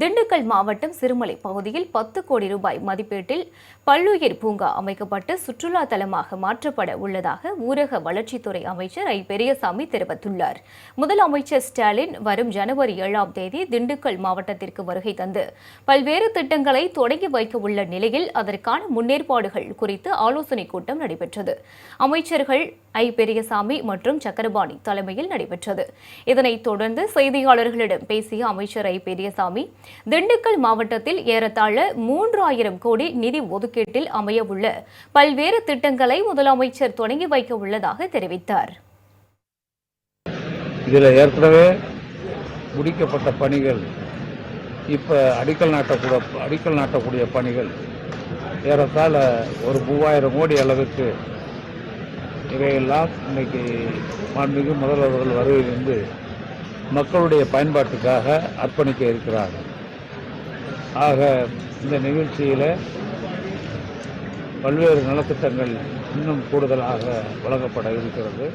திண்டுக்கல் மாவட்டம் சிறுமலை பகுதியில் பத்து கோடி ரூபாய் மதிப்பீட்டில் பல்லுயிர் பூங்கா அமைக்கப்பட்டு சுற்றுலா தலமாக மாற்றப்பட உள்ளதாக ஊரக வளர்ச்சித்துறை அமைச்சர் ஐ. பெரியசாமி தெரிவித்துள்ளார். முதலமைச்சர் ஸ்டாலின் வரும் ஜனவரி ஏழாம் தேதி திண்டுக்கல் மாவட்டத்திற்கு வருகை தந்து பல்வேறு திட்டங்களை தொடங்கி வைக்க உள்ள நிலையில் அதற்கான முன்னேற்பாடுகள் குறித்து ஆலோசனைக் கூட்டம் நடைபெற்றது. அமைச்சர்கள் ஐ. பெரியசாமி மற்றும் சக்கரபாணி தலைமையில் நடைபெற்றது. இதனைத் தொடர்ந்து செய்தியாளர்களிடம் பேசிய அமைச்சர் ஐ. பெரியசாமி திண்டுக்கல் மாவட்டத்தில் ஏறத்தாழ மூன்றாயிரம் கோடி நிதி ஒதுக்கீட்டில் அமையவுள்ள பல்வேறு திட்டங்களை முதலமைச்சர் தொடங்கி வைக்க உள்ளதாக தெரிவித்தார். இதில் ஏற்கனவே முடிக்கப்பட்ட பணிகள் இப்போ அடிக்கல் நாட்டக்கூட அடிக்கல் நாட்டக்கூடிய பணிகள் ஏறத்தாழ ஒரு மூவாயிரம் கோடி அளவுக்கு இவையெல்லாம் இன்னைக்கு மாண்புமிகு முதல்வர்கள் வருகையிலிருந்து மக்களுடைய பயன்பாட்டுக்காக அர்ப்பணிக்க இருக்கிறார்கள். ஆக இந்த நிகழ்ச்சியில் பல்வேறு நலத்திட்டங்கள் இன்னும் கூடுதலாக வழங்கப்பட இருக்கிறது.